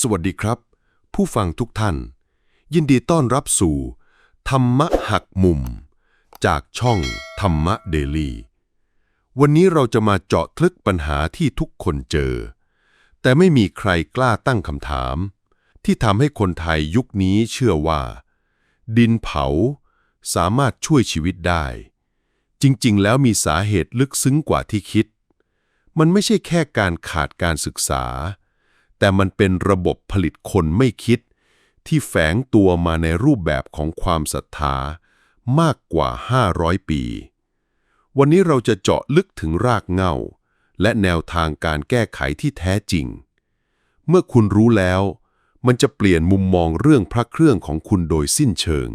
สวัสดีครับ ผู้ฟังทุกท่าน ยินดีต้อนรับสู่ ธรรมะหักมุม จากช่องธรรมะเดลี่วันนี้เราจะมาเจาะลึกปัญหาที่ทุกคนเจอ แต่ไม่มีใครกล้าตั้งคำถาม ที่ทำให้คนไทยยุคนี้เชื่อว่า ดินเผาสามารถช่วยชีวิตได้ จริงๆ แล้วมีสาเหตุลึกซึ้งกว่าที่คิด มันไม่ใช่แค่การขาดการศึกษา แต่มันเป็นระบบผลิตคนไม่คิด ที่แฝงตัวมาในรูปแบบของความศรัทธามากกว่า 500 ปี วันนี้เราจะเจาะลึกถึงรากเหง้า และแนวทางการแก้ไขที่แท้จริง เมื่อคุณรู้แล้ว มันจะเปลี่ยนมุมมองเรื่องพระเครื่องของคุณโดยสิ้นเชิง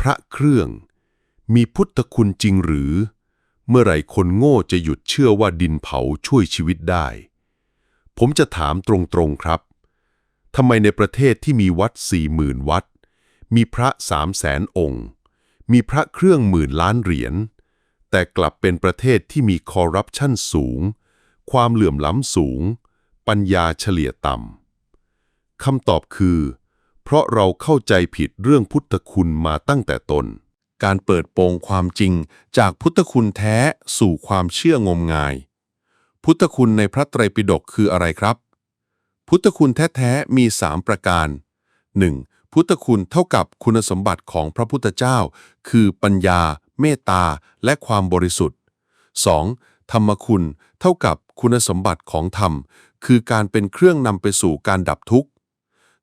พระเครื่อง มีพุทธคุณจริงหรือ เมื่อไหร่คนโง่จะหยุดเชื่อว่าดินเผาช่วยชีวิตได้ ผมจะถามตรงๆครับทำไมในประเทศที่มีวัดสี่หมื่นวัด มีพระสามแสนองค์ มีพระเครื่องหมื่นล้านเหรียญ แต่กลับเป็นประเทศที่มีคอร์รัปชันสูง ความเหลื่อมล้ำสูง ปัญญาเฉลี่ยต่ำคำตอบคือ เพราะเราเข้าใจผิดเรื่องพุทธคุณมาตั้งแต่ต้นการเปิดโปงความจริงจากพุทธคุณแท้สู่ความเชื่องมงาย พุทธคุณในพระไตรปิฎกคืออะไรครับ พุทธคุณแท้ ๆ มี 3 ประการ 1. พุทธคุณเท่ากับคุณสมบัติของพระพุทธเจ้า คือปัญญา เมตตา และความบริสุทธิ์ 2. ธรรมคุณเท่ากับคุณสมบัติของธรรม คือการเป็นเครื่องนำไปสู่การดับทุกข์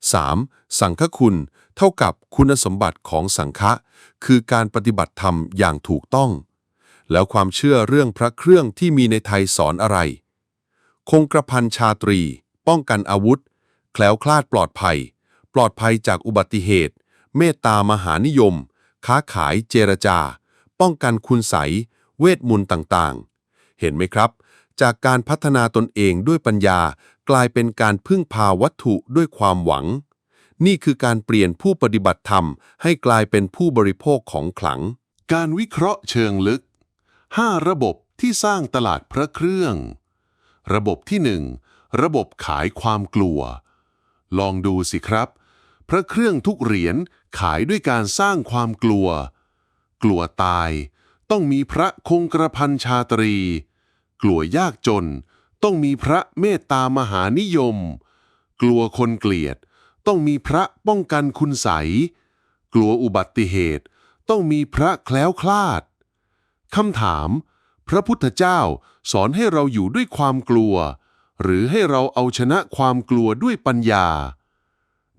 3. สังฆคุณเท่ากับคุณสมบัติของสังฆะ คือการปฏิบัติธรรมอย่างถูกต้อง แล้วความเชื่อเรื่องพระเครื่องที่มีในไทยสอนอะไร คงกระพันชาตรี ป้องกันอาวุธ แคล้วคลาดปลอดภัย ปลอดภัยจากอุบัติเหตุ เมตตามหานิยม ค้าขายเจรจา ป้องกันคุณใสยเวทมนต์ต่างๆ เห็นไหมครับ จากการพัฒนาตนเองด้วยปัญญากลายเป็นการพึ่งพาวัตถุด้วยความหวัง นี่คือการเปลี่ยนผู้ปฏิบัติธรรมให้กลายเป็นผู้บริโภคของขลัง การวิเคราะห์เชิงลึก 5 ระบบที่สร้างตลาดพระเครื่อง ระบบที่ 1 ระบบขายความกลัว ลองดูสิครับ พระเครื่องทุกเหรียญขายด้วยการสร้างความกลัว กลัวตายต้องมีพระคงกระพันชาตรี กลัวยากจน ต้องมีพระเมตตามหานิยม กลัวคนเกลียด ต้องมีพระป้องกันคุณใส กลัวอุบัติเหตุ ต้องมีพระแคล้วคลาด คำถาม พระพุทธเจ้าสอนให้เราอยู่ด้วยความกลัว หรือให้เราเอาชนะความกลัวด้วยปัญญา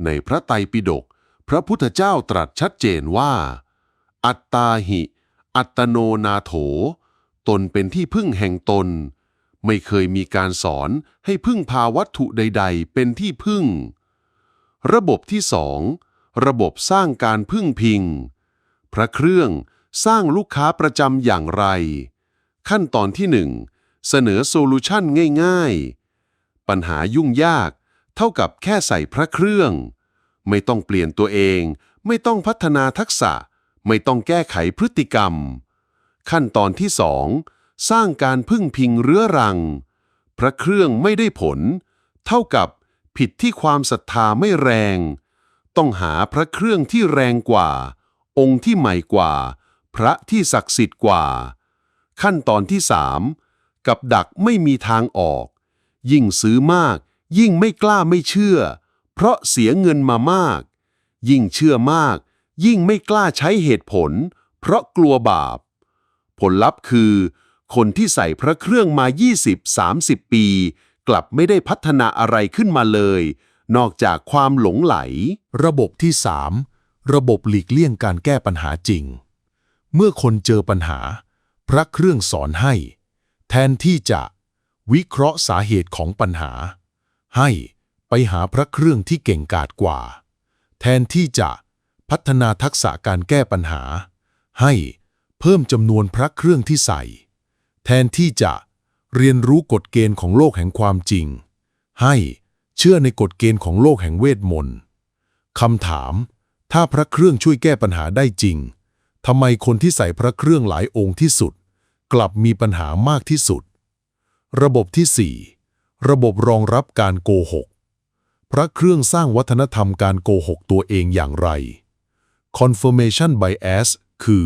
ในพระไตรปิฎกพระพุทธเจ้าตรัสชัดเจนว่า อัตตาหิ อัตโนนาโถ ตนเป็นที่พึ่งแห่งตน ไม่เคยมีการสอนให้พึ่งพาวัตถุใด ๆ เป็นที่พึ่ง ระบบที่สองระบบสร้างการพึ่งพิง พระเครื่อง สร้างลูกค้าประจำอย่างไร ขั้นตอนที่หนึ่งเสนอโซลูชันง่าย ๆ ปัญหายุ่งยากเท่ากับแค่ใส่พระเครื่อง ไม่ต้องเปลี่ยนตัวเอง ไม่ต้องพัฒนาทักษะ ไม่ต้องแก้ไขพฤติกรรม ขั้นตอนที่สองสร้างการพึ่งพิงเรื้อรัง พระเครื่องไม่ได้ผล เท่ากับผิดที่ความศรัทธาไม่แรง ต้องหาพระเครื่องที่แรงกว่า องค์ที่ใหม่กว่า พระที่ศักดิ์สิทธิ์กว่า ขั้นตอนที่สามกับดักไม่มีทางออก ยิ่งซื้อมาก ยิ่งไม่กล้าไม่เชื่อ เพราะเสียเงินมามาก ยิ่งเชื่อมาก ยิ่งไม่กล้าใช้เหตุผล เพราะกลัวบาป ผลลัพธ์คือ คนที่ใส่พระเครื่องมา 20-30 ปี กลับไม่ได้พัฒนาอะไรขึ้นมาเลย นอกจากความหลงไหล ระบบที่ 3 ระบบหลีกเลี่ยงการแก้ปัญหาจริง เมื่อคนเจอปัญหา พระเครื่องสอนให้ แทนที่จะวิเคราะห์สาเหตุของปัญหา ให้ไปหาพระเครื่องที่เก่งกาจกว่า แทนที่จะพัฒนาทักษะการแก้ปัญหา ให้เพิ่มจำนวนพระเครื่องที่ใส่ แทนที่จะเรียนรู้กฎเกณฑ์ของโลกแห่งความจริง ให้เชื่อในกฎเกณฑ์ของโลกแห่งเวทมนต์คำถาม ถ้าพระเครื่องช่วยแก้ปัญหาได้จริง ทำไมคนที่ใส่พระเครื่องหลายองค์ที่สุด กลับมีปัญหามากที่สุด ระบบที่ 4 ระบบรองรับการโกหก พระเครื่องสร้างวัฒนธรรมการโกหกตัวเองอย่างไร confirmation bias คือ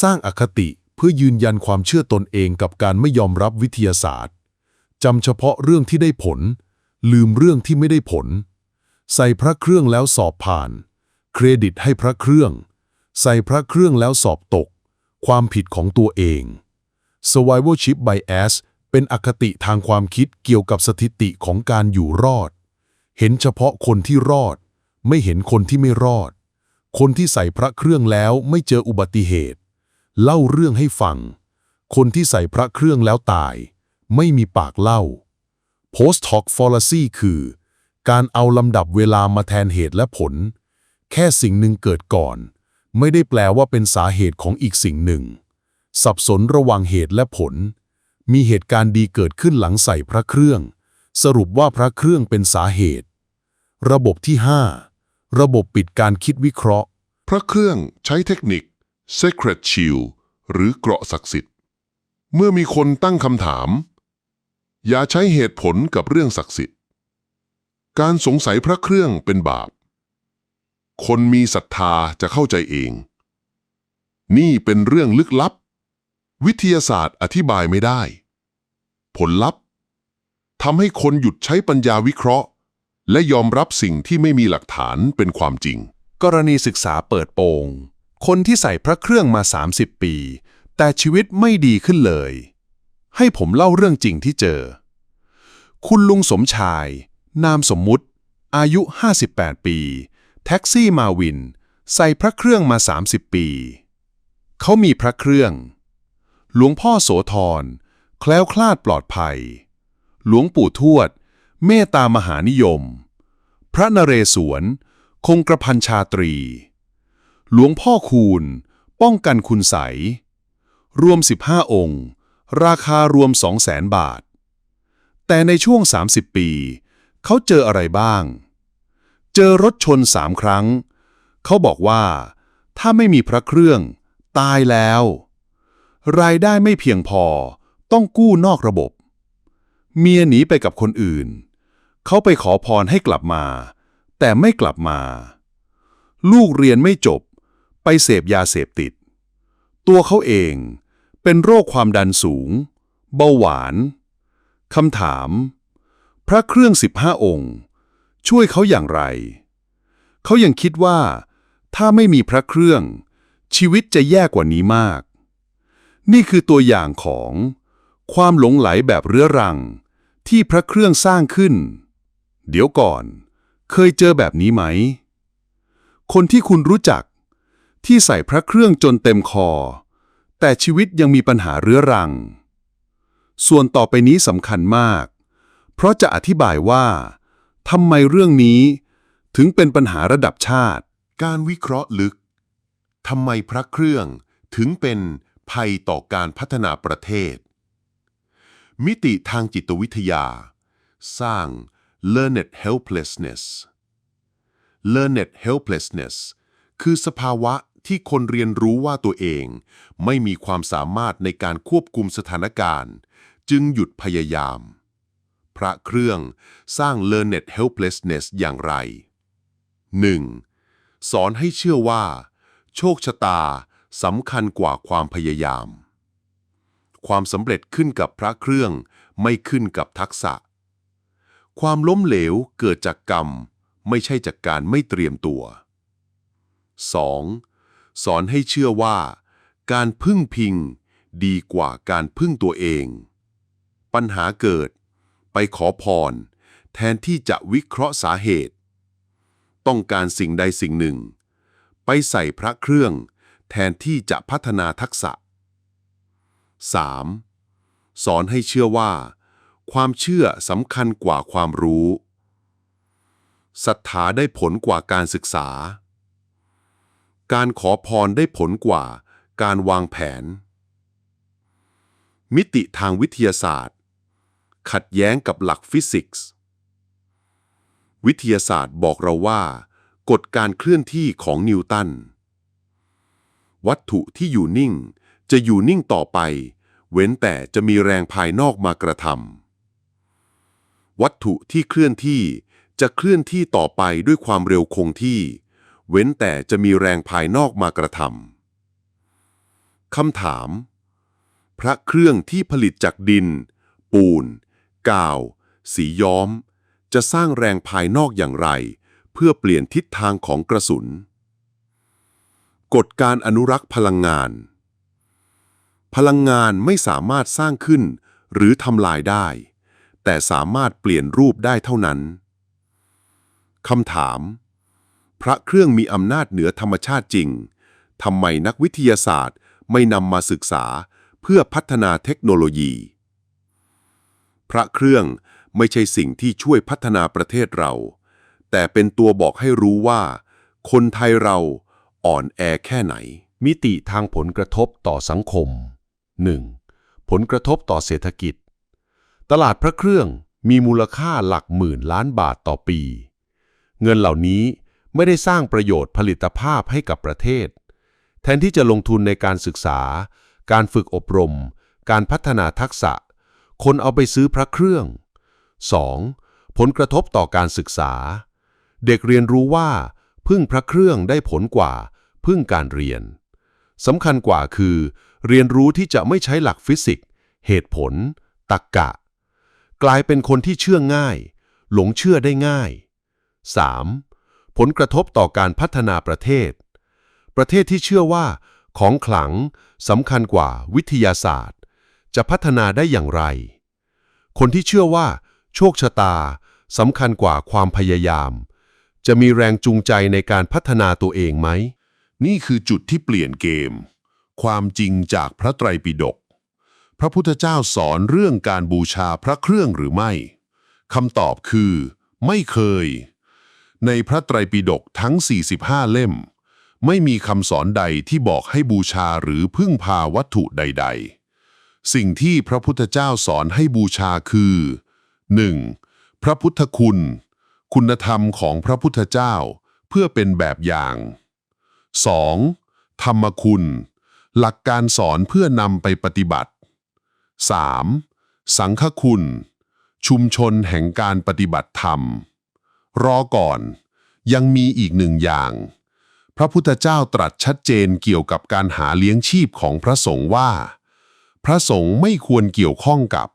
สร้างอคติเพื่อยืนยันความเชื่อตนเองกับการไม่ยอมรับวิทยาศาสตร์จำเฉพาะเรื่องที่ได้ผล ลืมเรื่องที่ไม่ได้ผล ใส่พระเครื่องแล้วสอบผ่าน เครดิตให้พระเครื่อง ใส่พระเครื่องแล้วสอบตก ความผิดของตัวเอง survivorship bias เป็นอคติทางความคิดเกี่ยวกับสถิติของการอยู่รอด เห็นเฉพาะคนที่รอด ไม่เห็นคนที่ไม่รอด คนที่ใส่พระเครื่องแล้วไม่เจออุบัติเหตุ เล่าเรื่องให้ฟัง คนที่ใส่พระเครื่องแล้วตาย ไม่มีปากเล่า post hoc fallacy คือ การเอาลำดับเวลามาแทนเหตุและผล แค่สิ่งหนึ่งเกิดก่อน ไม่ได้แปลว่าเป็นสาเหตุของอีกสิ่งหนึ่ง สับสนระหว่างเหตุและผล มีเหตุการณ์ดีเกิดขึ้นหลังใส่พระเครื่อง สรุปว่าพระเครื่องเป็นสาเหตุ ระบบที่ 5 ระบบปิดการคิดวิเคราะห์ พระเครื่องใช้เทคนิค Secret Shield หรือเกราะศักดิ์สิทธิ์ เมื่อมีคนตั้งคำถาม อย่าใช้เหตุผลกับเรื่องศักดิ์สิทธิ์ การสงสัยพระเครื่องเป็นบาป คนมีศรัทธาจะเข้าใจเอง นี่เป็นเรื่องลึกลับ วิทยาศาสตร์อธิบายไม่ได้ ผลลัพธ์ทำให้คนหยุดใช้ปัญญาวิเคราะห์ และยอมรับสิ่งที่ไม่มีหลักฐานเป็นความจริง กรณีศึกษาเปิดโปง คนที่ใส่พระเครื่องมา 30 ปี แต่ชีวิตไม่ดีขึ้นเลย ให้ผมเล่าเรื่องจริงที่เจอ คุณลุงสมชาย นามสมมุติ อายุ 58 ปี แท็กซี่มาวิน ใส่พระเครื่องมา 30 ปี เขามีพระเครื่อง หลวงพ่อโสธร แคล้วคลาดปลอดภัย หลวงปู่ทวด เมตตามหานิยม พระนเรศวร คงกระพันชาตรี หลวงพ่อคูณ ป้องกันคุณใส รวม 15 องค์ ราคารวม 200,000บาท แต่ในช่วง 30 ปี เขาเจออะไรบ้าง เจอรถชนสามครั้ง เขาบอกว่า ถ้าไม่มีพระเครื่อง ตายแล้ว รายได้ไม่เพียงพอ ต้องกู้นอกระบบ เมียหนีไปกับคนอื่น เขาไปขอพรให้กลับมา แต่ไม่กลับมา ลูกเรียนไม่จบ ไปเสพยาเสพติด ตัวเขาเองเป็นโรคความดันสูง เบาหวาน คำถาม พระเครื่อง 15 องค์ ช่วยเขาอย่างไร เขายังคิดว่า ถ้าไม่มีพระเครื่อง ชีวิตจะแย่กว่านี้มาก นี่คือตัวอย่างของ ความหลงไหลแบบเรื้อรัง ที่พระเครื่องสร้างขึ้น เดี๋ยวก่อน เคยเจอแบบนี้ไหม คนที่คุณรู้จัก ที่ใส่พระเครื่องจนเต็มคอ แต่ชีวิตยังมีปัญหาเรื้อรัง ส่วนต่อไปนี้สำคัญมาก เพราะจะอธิบายว่า ทำไมเรื่องนี้ ถึงเป็นปัญหาระดับชาติ การวิเคราะห์ลึก ทำไมพระเครื่องถึงเป็นภัยต่อการพัฒนาประเทศ มิติทางจิตวิทยา สร้าง learned helplessness learned helplessness คือสภาวะที่คนเรียนรู้ว่าตัวเอง ไม่มีความสามารถในการควบคุมสถานการณ์ จึงหยุดพยายาม พระเครื่อง สร้าง learned helplessness อย่างไร 1. สอนให้เชื่อว่า โชคชะตาสำคัญกว่าความพยายาม ความสำเร็จขึ้นกับพระเครื่องไม่ขึ้นกับทักษะ ความล้มเหลวเกิดจากกรรม ไม่ใช่จากการไม่เตรียมตัว 2. สอนให้เชื่อว่า การพึ่งพิง ดีกว่าการพึ่งตัวเอง ปัญหาเกิด ไปขอพร แทนที่จะวิเคราะห์สาเหตุ ต้องการสิ่งใดสิ่งหนึ่ง ไปใส่พระเครื่อง แทนที่จะพัฒนาทักษะ 3. สอนให้เชื่อว่า ความเชื่อสำคัญกว่าความรู้ศรัทธาได้ผลกว่าการศึกษา การขอพรได้ผลกว่าการวางแผน มิติทางวิทยาศาสตร์ ขัดแย้งกับหลักฟิสิกส์ วิทยาศาสตร์บอกเราว่า กฎการเคลื่อนที่ของนิวตัน วัตถุที่อยู่นิ่ง จะอยู่นิ่งต่อไป เว้นแต่จะมีแรงภายนอกมากระทำวัตถุที่เคลื่อนที่จะเคลื่อนที่ต่อไปด้วยความเร็วคงที่ เว้นแต่จะมีแรงภายนอกมากระทำคำถาม พระเครื่องที่ผลิตจากดิน ปูน กาว สีย้อม จะสร้างแรงภายนอกอย่างไร เพื่อเปลี่ยนทิศทางของกระสุน กฎการอนุรักษ์พลังงาน พลังงานไม่สามารถสร้างขึ้นหรือทำลายได้ แต่สามารถเปลี่ยนรูปได้เท่านั้นคำถาม พระเครื่องมีอำนาจเหนือธรรมชาติจริงทำไมนักวิทยาศาสตร์ไม่นำมาศึกษาเพื่อพัฒนาเทคโนโลยี พระเครื่องไม่ใช่สิ่งที่ช่วยพัฒนาประเทศเรา แต่เป็นตัวบอกให้รู้ว่า คนไทยเราอ่อนแอแค่ไหน มิติทางผลกระทบต่อสังคม 1. ผลกระทบต่อเศรษฐกิจ ตลาดพระเครื่องมีมูลค่าหลักหมื่นล้านบาทต่อปี เงินเหล่านี้ไม่ได้สร้างประโยชน์ผลิตภาพให้กับประเทศ แทนที่จะลงทุนในการศึกษา การฝึกอบรม การพัฒนาทักษะ คนเอาไปซื้อพระเครื่อง 2. ผลกระทบต่อการศึกษา เด็กเรียนรู้ว่า พึ่งพระเครื่องได้ผลกว่า พึ่งการเรียนสำคัญกว่าคือ เรียนรู้ที่จะไม่ใช้หลักฟิสิกส์ เหตุผล ตรรกกะ กลายเป็นคนที่เชื่อง่าย หลงเชื่อได้ง่าย 3. ผลกระทบต่อการพัฒนาประเทศ ประเทศที่เชื่อว่า ของขลังสำคัญกว่าวิทยาศาสตร์ จะพัฒนาได้อย่างไร คนที่เชื่อว่า โชคชะตาสำคัญกว่าความพยายาม จะมีแรงจูงใจในการพัฒนาตัวเองไหม นี่คือจุดที่เปลี่ยนเกม ความจริงจากพระไตรปิฎกพระพุทธเจ้าสอนเรื่องการบูชาพระเครื่องหรือไม่คำตอบคือ ไม่เคย ในพระไตรปิฎกทั้ง 45 เล่ม ไม่มีคำสอนใดที่บอกให้บูชาหรือพึ่งพาวัตถุใด ๆ สิ่งที่พระพุทธเจ้าสอนให้บูชาคือ 1. พระพุทธคุณ คุณธรรมของพระพุทธเจ้าเพื่อเป็นแบบอย่าง 2. ธรรมคุณ หลักการสอนเพื่อนำไปปฏิบัติ 3. สังฆคุณ ชุมชนแห่งการปฏิบัติธรรม รอก่อน ยังมีอีกหนึ่งอย่าง พระพุทธเจ้าตรัสชัดเจนเกี่ยวกับการหาเลี้ยงชีพของพระสงฆ์ว่า พระสงฆ์ไม่ควรเกี่ยวข้องกับ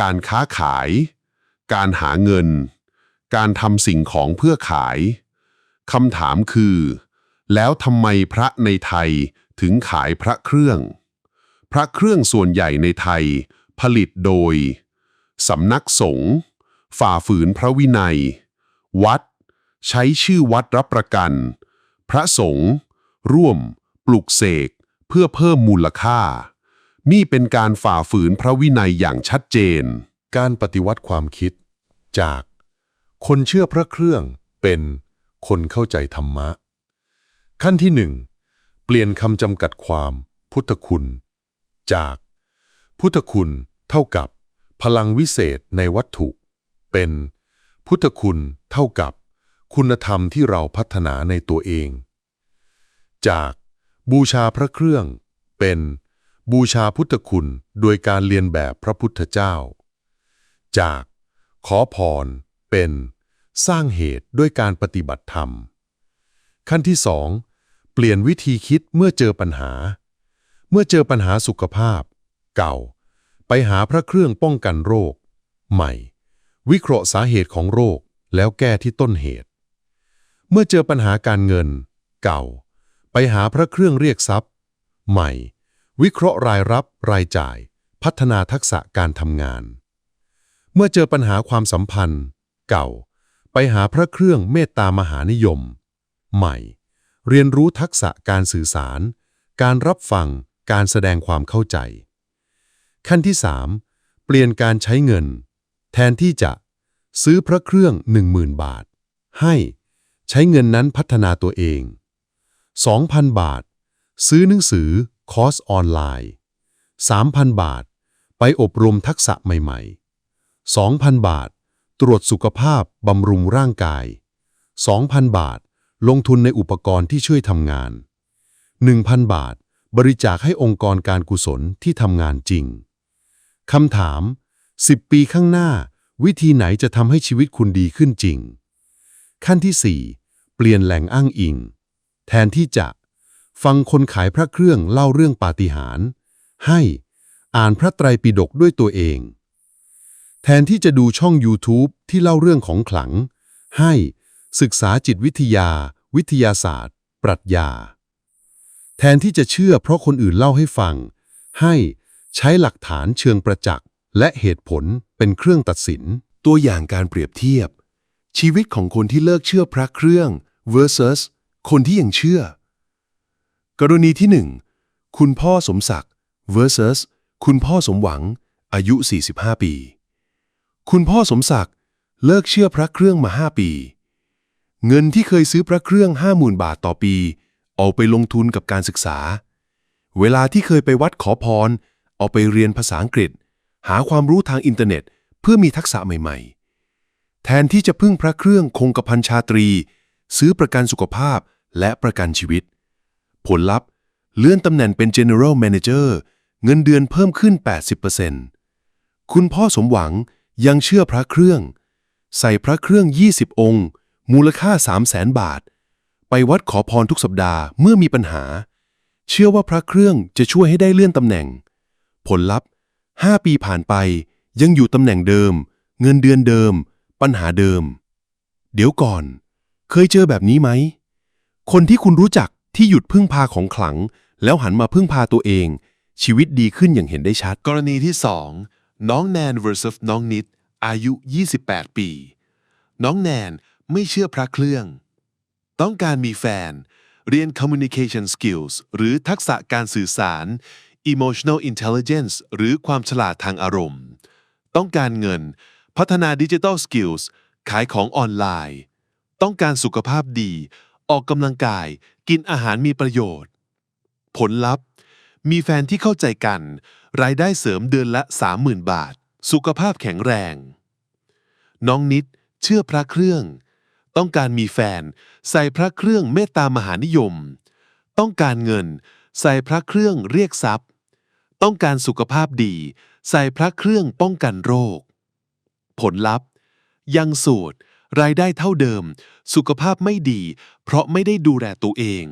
การค้าขาย การหาเงิน การทำสิ่งของเพื่อขายคำถามคือ แล้วทำไมพระในไทยถึงขายพระเครื่อง พระเครื่องส่วนใหญ่ในไทยผลิตโดยสำนักสงฆ์ฝ่าฝืนพระวินัย วัด ใช้ชื่อวัดรับประกัน พระสงฆ์ร่วม ปลุกเสกเพื่อเพิ่มมูลค่า นี่เป็นการฝ่าฝืนพระวินัยอย่างชัดเจน การปฏิวัติความคิด จาก คนเชื่อพระเครื่องเป็นคนเข้าใจธรรมะ ขั้นที่หนึ่งเปลี่ยนคำจำกัดความ พุทธคุณ จาก พุทธคุณเท่ากับ พลังวิเศษในวัตถุ เป็น พุทธคุณเท่ากับ คุณธรรมที่เราพัฒนาในตัวเอง จากบูชาพระเครื่อง เป็น บูชาพุทธคุณโดยการเรียนแบบพระพุทธเจ้า จากขอพรเป็นสร้างเหตุด้วยการปฏิบัติธรรม ขั้นที่สองเปลี่ยนวิธีคิดเมื่อเจอปัญหา เมื่อเจอปัญหาสุขภาพ เก่า ไปหาพระเครื่องป้องกันโรค ใหม่ วิเคราะห์สาเหตุของโรคแล้วแก้ที่ต้นเหตุ เมื่อเจอปัญหาการเงิน เก่า ไปหาพระเครื่องเรียกทรัพย์ ใหม่ วิเคราะห์รายรับรายจ่าย พัฒนาทักษะการทำงาน เมื่อเจอปัญหาความสัมพันธ์ เก่า ไปหาพระเครื่องเมตตามหานิยม ใหม่ เรียนรู้ทักษะการสื่อสาร การรับฟังการแสดงความเข้าใจ ขั้นที่ 3 เปลี่ยนการใช้เงิน แทนที่จะ ซื้อพระเครื่อง 10,000 บาท ให้ใช้เงินนั้นพัฒนาตัวเอง 2,000 บาท ซื้อหนังสือ คอร์สออนไลน์ 3,000 บาท ไปอบรมทักษะใหม่ๆ 2,000 บาท ตรวจสุขภาพบำรุงร่างกาย 2,000 บาท ลงทุนในอุปกรณ์ที่ช่วยทำงาน 1,000 บาท บริจาคให้องค์กรการกุศลที่ทำงานจริง คำถาม 10 ปีข้างหน้า วิธีไหนจะทำให้ชีวิตคุณดีขึ้นจริง ขั้นที่ 4 เปลี่ยนแหล่งอ้างอิง แทนที่จะ ฟังคนขายพระเครื่องเล่าเรื่องปาฏิหาริย์ให้อ่านพระไตรปิฎกด้วยตัวเอง แทนที่จะดูช่อง YouTube ที่เล่าเรื่องของขลัง ให้ศึกษาจิตวิทยา วิทยาศาสตร์ ปรัชญา แทนที่จะเชื่อเพราะคนอื่นเล่าให้ฟัง ให้ใช้หลักฐานเชิงประจักษ์และเหตุผลเป็นเครื่องตัดสิน ตัวอย่างการเปรียบเทียบ ชีวิตของคนที่เลิกเชื่อพระเครื่อง versus คนที่ยังเชื่อ กรณีที่หนึ่งคุณพ่อสมศักดิ์ versus คุณพ่อสมหวัง อายุ 45 ปี คุณพ่อสมศักดิ์เลิกเชื่อพระเครื่องมา 5 ปี เงินที่เคยซื้อพระเครื่อง 50,000 บาทต่อปี เอาไปลงทุนกับการศึกษา เวลาที่เคยไปวัดขอพร เอาไปเรียนภาษาอังกฤษ หาความรู้ทางอินเทอร์เน็ต เพื่อมีทักษะใหม่ ๆ แทนที่จะพึ่งพระเครื่องคงกระพันชาตรี ซื้อประกันสุขภาพและประกันชีวิต ผลลัพธ์ เลื่อนตำแหน่งเป็น General Manager เงินเดือนเพิ่มขึ้น 80%คุณพ่อสมหวังยังเชื่อพระเครื่อง ใส่พระเครื่อง 20 องค์ มูลค่า 300,000บาท ไปวัดขอพรทุกสัปดาห์เมื่อมีปัญหา เชื่อว่าพระเครื่องจะช่วยให้ได้เลื่อนตำแหน่ง ผลลัพธ์ 5 ปีผ่านไปยังอยู่ตำแหน่งเดิม เงินเดือนเดิม ปัญหาเดิม เดี๋ยวก่อน เคยเจอแบบนี้ไหม คนที่คุณรู้จัก ที่หยุดพึ่งพาของขลัง แล้วหันมาพึ่งพาตัวเอง ชีวิตดีขึ้นอย่างเห็นได้ชัด กรณีที่ 2 น้องแนน versus น้องนิด อายุ 28 ปี น้องแนนไม่เชื่อพระเครื่อง ต้องการมีแฟน เรียน communication skills หรือทักษะการสื่อสาร emotional intelligence หรือความฉลาดทางอารมณ์ ต้องการเงิน พัฒนา digital skills ขายของออนไลน์ ต้องการสุขภาพดี ออกกำลังกาย กินอาหารมีประโยชน์ ผลลัพธ์ มีแฟนที่เข้าใจกัน รายได้เสริมเดือนละ 30,000 บาท สุขภาพแข็งแรง น้องนิด เชื่อพระเครื่อง ต้องการมีแฟน ใส่พระเครื่องเมตตามหานิยม ต้องการเงิน ใส่พระเครื่องเรียกทรัพย์ ต้องการสุขภาพดี ใส่พระเครื่องป้องกันโรค ผลลัพธ์ ยังสูตร รายได้เท่าเดิม สุขภาพไม่ดี เพราะไม่ได้ดูแลตัวเอง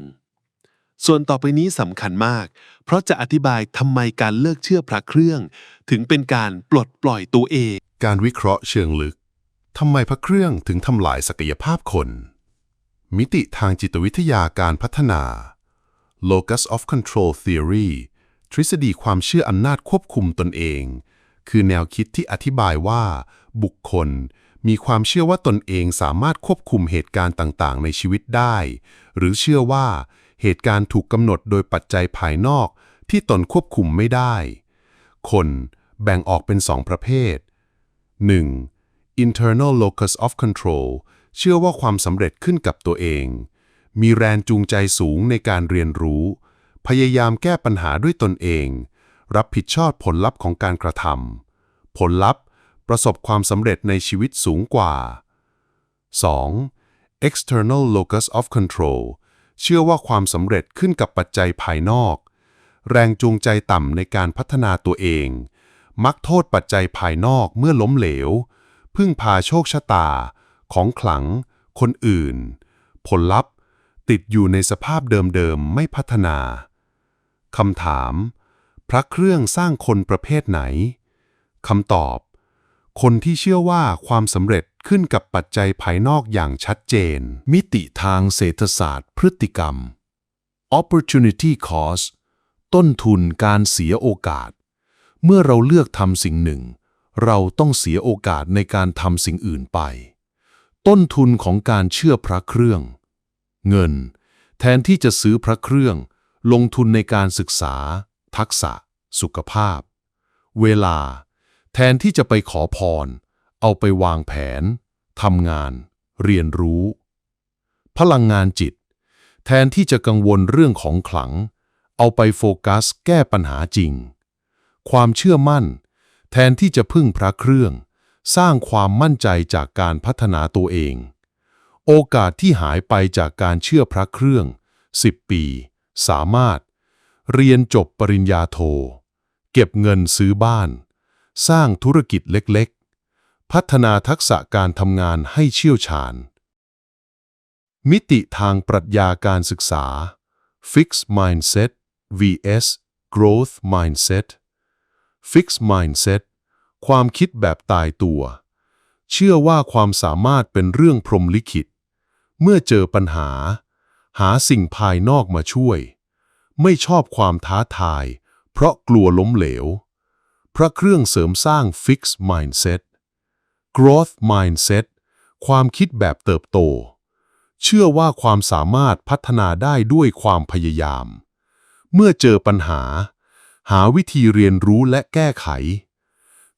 ส่วนต่อไปนี้สำคัญมาก เพราะจะอธิบายทำไมการเลิกเชื่อพระเครื่อง ถึงเป็นการปลดปล่อยตัวเอง การวิเคราะห์เชิงลึกทำไมพระเครื่องถึงทำลายศักยภาพคน มิติทางจิตวิทยาการพัฒนา locus of control theory ทฤษฎีความเชื่ออำนาจควบคุมตนเอง คือแนวคิดที่อธิบายว่า บุคคล มีความเชื่อว่าตนเองสามารถควบคุมเหตุการณ์ต่างๆ ในชีวิตได้ หรือเชื่อว่าเหตุการณ์ถูกกำหนดโดยปัจจัยภายนอกที่ตนควบคุมไม่ได้ คนแบ่งออกเป็นสองประเภท 1. internal locus of control เชื่อว่าความสำเร็จขึ้นกับตัวเอง มีแรงจูงใจสูงในการเรียนรู้ พยายามแก้ปัญหาด้วยตนเอง รับผิดชอบผลลัพธ์ของการกระทำผลลัพธ์ ประสบความสำเร็จในชีวิตสูงกว่า 2. external locus of control เชื่อว่าความสำเร็จขึ้นกับปัจจัยภายนอก แรงจูงใจต่ำในการพัฒนาตัวเอง มักโทษปัจจัยภายนอกเมื่อล้มเหลว พึ่งพาโชคชะตา ของขลัง คนอื่น ผลลัพธ์ ติดอยู่ในสภาพเดิมๆ ไม่พัฒนา คำถาม พระเครื่องสร้างคนประเภทไหน คำตอบ คนที่เชื่อว่าความสำเร็จขึ้นกับปัจจัยภายนอกอย่างชัดเจน มิติทางเศรษฐศาสตร์พฤติกรรม opportunity cost ต้นทุนการเสียโอกาส เมื่อเราเลือกทำสิ่งหนึ่ง เราต้องเสียโอกาสในการทำสิ่งอื่นไป ต้นทุนของการเชื่อพระเครื่อง เงิน แทนที่จะซื้อพระเครื่อง ลงทุนในการศึกษา ทักษะ สุขภาพ เวลา แทนที่จะไปขอพร เอาไปวางแผน ทำงาน เรียนรู้ พลังงานจิต แทนที่จะกังวลเรื่องของขลัง เอาไปโฟกัสแก้ปัญหาจริง ความเชื่อมั่น แทนที่จะพึ่งพระเครื่อง สร้างความมั่นใจจากการพัฒนาตัวเอง โอกาสที่หายไปจากการเชื่อพระเครื่อง 10 ปี สามารถ เรียนจบปริญญาโท เก็บเงินซื้อบ้าน สร้างธุรกิจเล็กๆ พัฒนาทักษะการทำงานให้เชี่ยวชาญ มิติทางปรัชญาการศึกษา Fixed Mindset vs Growth Mindset Fixed Mindset ความคิดแบบตายตัว เชื่อว่าความสามารถเป็นเรื่องพรหมลิขิต เมื่อเจอปัญหา หาสิ่งภายนอกมาช่วย ไม่ชอบความท้าทาย เพราะกลัวล้มเหลว พระเครื่องเสริมสร้าง Fixed Mindset Growth Mindset ความคิดแบบเติบโต เชื่อว่าความสามารถพัฒนาได้ด้วยความพยายาม เมื่อเจอปัญหา หาวิธีเรียนรู้และแก้ไข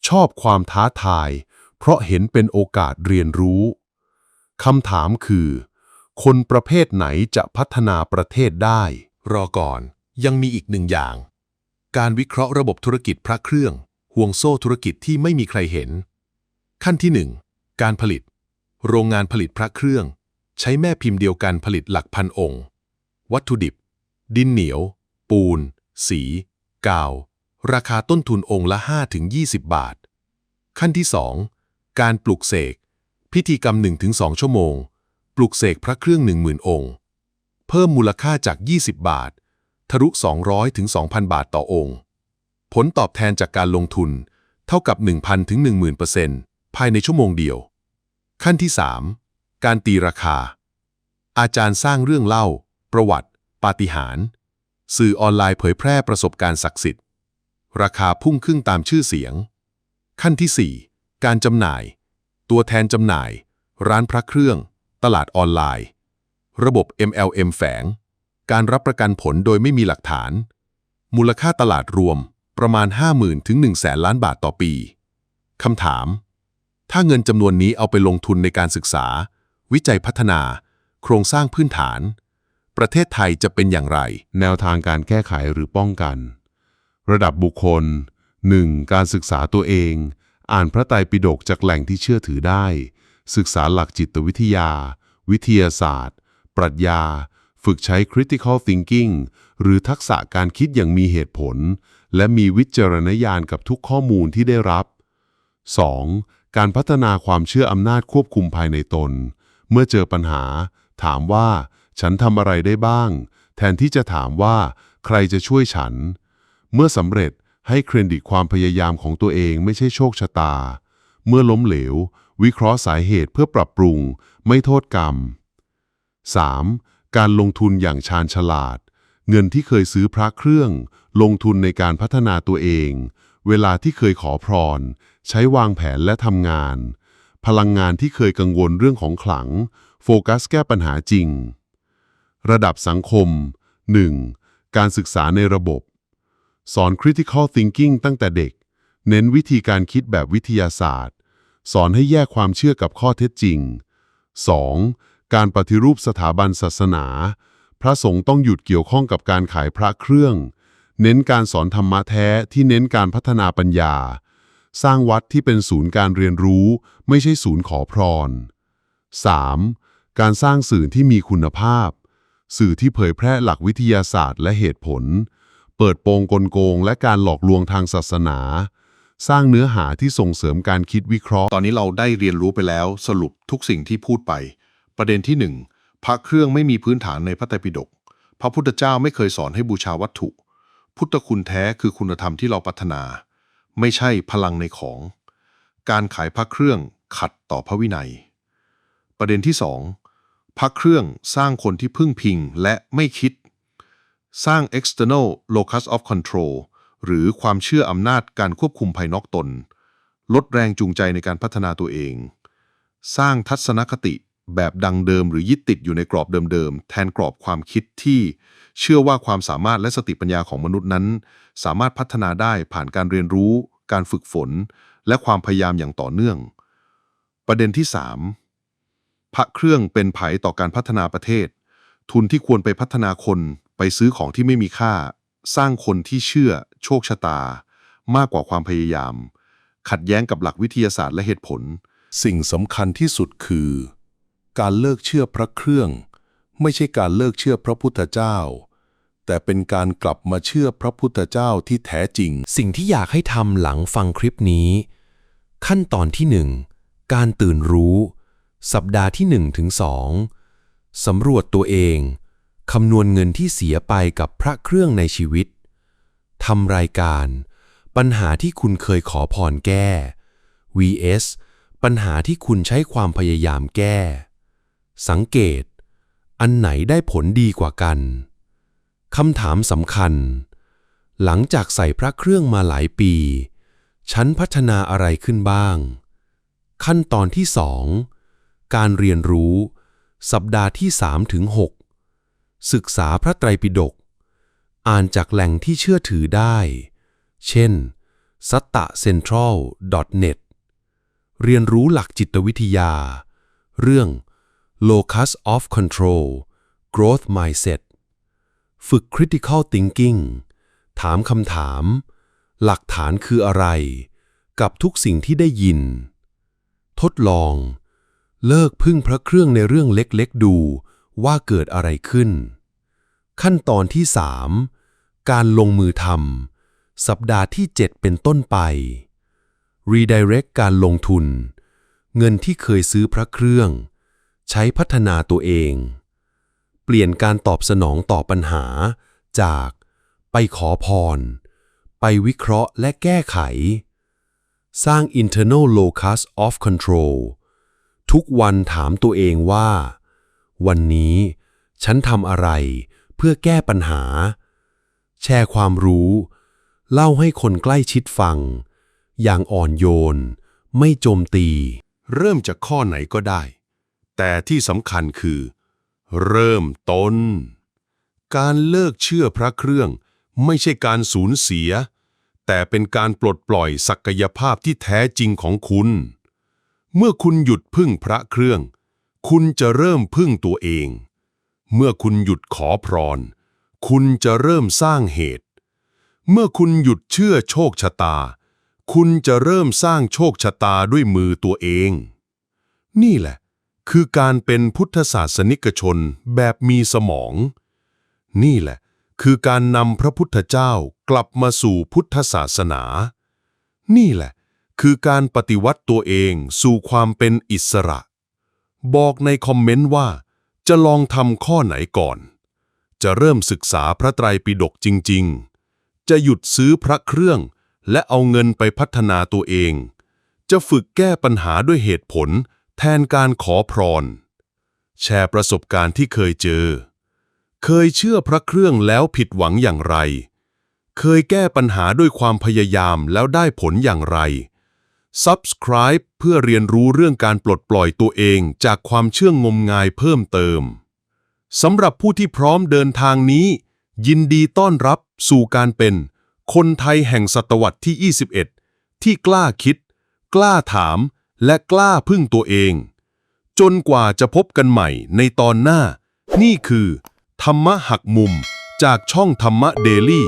ชอบความท้าทาย เพราะเห็นเป็นโอกาสเรียนรู้คำถามคือ คนประเภทไหนจะพัฒนาประเทศได้ รอก่อนยังมีอีกหนึ่งอย่าง การวิเคราะห์ระบบธุรกิจพระเครื่อง ห่วงโซ่ธุรกิจที่ไม่มีใครเห็น ขั้นที่ 1 การผลิต โรงงานผลิตพระเครื่อง ใช้แม่พิมพ์เดียวกันผลิตหลักพันองค์ วัตถุดิบ ดินเหนียว ปูน สี กาว ราคาต้นทุนองค์ละ 5-20 บาท ขั้นที่ 2 การปลูกเสก พิธีกรรม 1-2 ชั่วโมง ปลูกเสกพระเครื่อง 10,000 องค์ เพิ่มมูลค่าจาก 20 บาท ทะลุ 200-2,000 บาทต่อองค์ ผลตอบแทนจากการลงทุนเท่ากับ 1,000 ถึง 10,000%ภายในชั่วโมงเดียว ขั้นที่ 3 การตีราคา อาจารย์สร้างเรื่องเล่า ประวัติ ปาฏิหาริย์สื่อออนไลน์เผยแพร่ประสบการณ์ศักดิ์สิทธิ์ ราคาพุ่งขึ้นตามชื่อเสียง ขั้นที่ 4 การจำหน่าย ตัวแทนจำหน่าย ร้านพระเครื่อง ตลาดออนไลน์ ระบบ MLM แฝง การรับประกันผลโดยไม่มีหลักฐาน มูลค่าตลาดรวม ประมาณ 50,000ถึง1 0 0 0 0ล้านบาทต่อปีคำถาม ถ้าเงินจำนวนนี้เอาไปลงทุนในการศึกษา วิจัยพัฒนา โครงสร้างพื้นฐาน ประเทศไทยจะเป็นอย่างไร แนวทางการแก้ไขหรือป้องกัน ระดับบุคคล 1. การศึกษาตัวเอง อ่านพระไตรปิฎกจากแหล่งที่เชื่อถือได้ ศึกษาหลักจิตวิทยา วิทยาศาสตร์ ปรัชญา ฝึกใช้ critical thinking หรือทักษะการคิดอย่างมีเหตุผล และมีวิจารณญาณกับทุกข้อมูลที่ได้รับ 2. การพัฒนาความเชื่ออำนาจควบคุมภายในตน เมื่อเจอปัญหา ถามว่า ฉันทำอะไรได้บ้าง แทนที่จะถามว่า ใครจะช่วยฉัน เมื่อสำเร็จให้เครดิตความพยายามของตัวเองไม่ใช่โชคชะตา เมื่อล้มเหลว วิเคราะห์สาเหตุเพื่อปรับปรุง ไม่โทษกรรม 3. การลงทุนอย่างชาญฉลาด เงินที่เคยซื้อพระเครื่อง ลงทุนในการพัฒนาตัวเอง เวลาที่เคยขอพร ใช้วางแผนและทำงาน พลังงานที่เคยกังวลเรื่องของขลัง โฟกัสแก้ปัญหาจริง ระดับสังคม 1. การศึกษาในระบบ สอน critical thinking ตั้งแต่เด็ก เน้นวิธีการคิดแบบวิทยาศาสตร์ สอนให้แยกความเชื่อกับข้อเท็จจริง 2. การปฏิรูปสถาบันศาสนา พระสงฆ์ต้องหยุดเกี่ยวข้องกับการขายพระเครื่อง เน้นการสอนธรรมะแท้ที่เน้นการพัฒนาปัญญา สร้างวัดที่เป็นศูนย์การเรียนรู้ ไม่ใช่ศูนย์ขอพร 3. การสร้างสื่อที่มีคุณภาพ สื่อที่เผยแพร่หลักวิทยาศาสตร์และเหตุผล เปิดโปงกลโกง และการหลอกลวงทางศาสนา สร้างเนื้อหาที่ส่งเสริมการคิดวิเคราะห์ ตอนนี้เราได้เรียนรู้ไปแล้วสรุปทุกสิ่งที่พูดไป ประเด็นที่หนึ่งพระเครื่องไม่มีพื้นฐานในพระไตรปิฎกพระพุทธเจ้าไม่เคยสอนให้บูชาวัตถุ พุทธคุณแท้คือคุณธรรมที่เราพัฒนา ไม่ใช่พลังในของ การขายพระเครื่องขัดต่อพระวินัย ประเด็นที่สองพระเครื่องสร้างคนที่พึ่งพิงและไม่คิด สร้าง external locus of control หรือความเชื่ออำนาจการควบคุมภายนอกตน ลดแรงจูงใจในการพัฒนาตัวเอง สร้างทัศนคติ แบบดังเดิมหรือยึดติดอยู่ในกรอบเดิมๆ แทนกรอบความคิดที่เชื่อว่าความสามารถและสติปัญญาของมนุษย์นั้น สามารถพัฒนาได้ผ่านการเรียนรู้ การฝึกฝน และความพยายามอย่างต่อเนื่อง ประเด็นที่ 3 พระเครื่องเป็นไผ่ต่อการพัฒนาประเทศ ทุนที่ควรไปพัฒนาคนไปซื้อของที่ไม่มีค่า สร้างคนที่เชื่อ โชคชะตา มากกว่าความพยายาม ขัดแย้งกับหลักวิทยาศาสตร์และเหตุผล สิ่งสำคัญที่สุดคือ การเลิกเชื่อพระเครื่อง ไม่ใช่การเลิกเชื่อพระพุทธเจ้า แต่เป็นการกลับมาเชื่อพระพุทธเจ้าที่แท้จริง สิ่งที่อยากให้ทำหลังฟังคลิปนี้ ขั้นตอนที่หนึ่งการตื่นรู้ สัปดาห์ที่1ถึง2สำรวจตัวเองคำนวณเงินที่เสียไปกับพระเครื่องในชีวิตทำรายการ ปัญหาที่คุณเคยขอพรแก้ vs ปัญหาที่คุณใช้ความพยายามแก้ สังเกต อันไหนได้ผลดีกว่ากันคำถามสำคัญ หลังจากใส่พระเครื่องมาหลายปี ฉันพัฒนาอะไรขึ้นบ้าง ขั้นตอนที่2การเรียนรู้ สัปดาห์ที่3ถึง6ศึกษาพระไตรปิฎก อ่านจากแหล่งที่เชื่อถือได้ เช่น s a t a c e n t r a l net เรียนรู้หลักจิตวิทยา เรื่อง locus of control growth mindset ฝึก critical thinking ถามคำถาม หลักฐานคืออะไร กับทุกสิ่งที่ได้ยิน ทดลอง เลิกพึ่งพระเครื่องในเรื่องเล็กๆดูว่าเกิดอะไรขึ้น ขั้นตอนที่ 3 การลงมือทำสัปดาห์ที่ 7 เป็นต้นไป redirect การลงทุน เงินที่เคยซื้อพระเครื่อง ใช้พัฒนาตัวเอง เปลี่ยนการตอบสนองต่อปัญหา จากไปขอพร ไปวิเคราะห์และแก้ไข สร้าง internal locus of control ทุกวันถามตัวเองว่า วันนี้ฉันทำอะไรเพื่อแก้ปัญหา แชร์ความรู้ เล่าให้คนใกล้ชิดฟัง อย่างอ่อนโยน ไม่โจมตี เริ่มจากข้อไหนก็ได้ แต่ที่สำคัญคือ เริ่มต้น การเลิกเชื่อพระเครื่อง ไม่ใช่การสูญเสีย แต่เป็นการปลดปล่อยศักยภาพที่แท้จริงของคุณ เมื่อคุณหยุดพึ่งพระเครื่อง คุณจะเริ่มพึ่งตัวเอง เมื่อคุณหยุดขอพร คุณจะเริ่มสร้างเหตุ เมื่อคุณหยุดเชื่อโชคชะตา คุณจะเริ่มสร้างโชคชะตาด้วยมือตัวเอง นี่แหละ คือการเป็นพุทธศาสนิกชนแบบมีสมอง นี่แหละ คือการนำพระพุทธเจ้ากลับมาสู่พุทธศาสนา นี่แหละ คือการปฏิวัติตัวเองสู่ความเป็นอิสระ บอกในคอมเมนต์ว่า จะลองทำข้อไหนก่อน จะเริ่มศึกษาพระไตรปิฎกจริง ๆ จะหยุดซื้อพระเครื่องและเอาเงินไปพัฒนาตัวเอง จะฝึกแก้ปัญหาด้วยเหตุผล แทนการขอพร แชร์ประสบการณ์ที่เคยเจอ เคยเชื่อพระเครื่องแล้วผิดหวังอย่างไร เคยแก้ปัญหาด้วยความพยายามแล้วได้ผลอย่างไร Subscribe เพื่อเรียนรู้เรื่องการปลดปล่อยตัวเองจากความเชื่องงมงายเพิ่มเติมสำหรับผู้ที่พร้อมเดินทางนี้ ยินดีต้อนรับสู่การเป็น คนไทยแห่งศตวรรษที่ 21 ที่กล้าคิด กล้าถาม และกล้าพึ่งตัวเอง จนกว่าจะพบกันใหม่ในตอนหน้า นี่คือ ธรรมะหักมุมจากช่องธรรมะเดลี่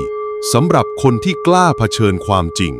สำหรับคนที่กล้าเผชิญความจริง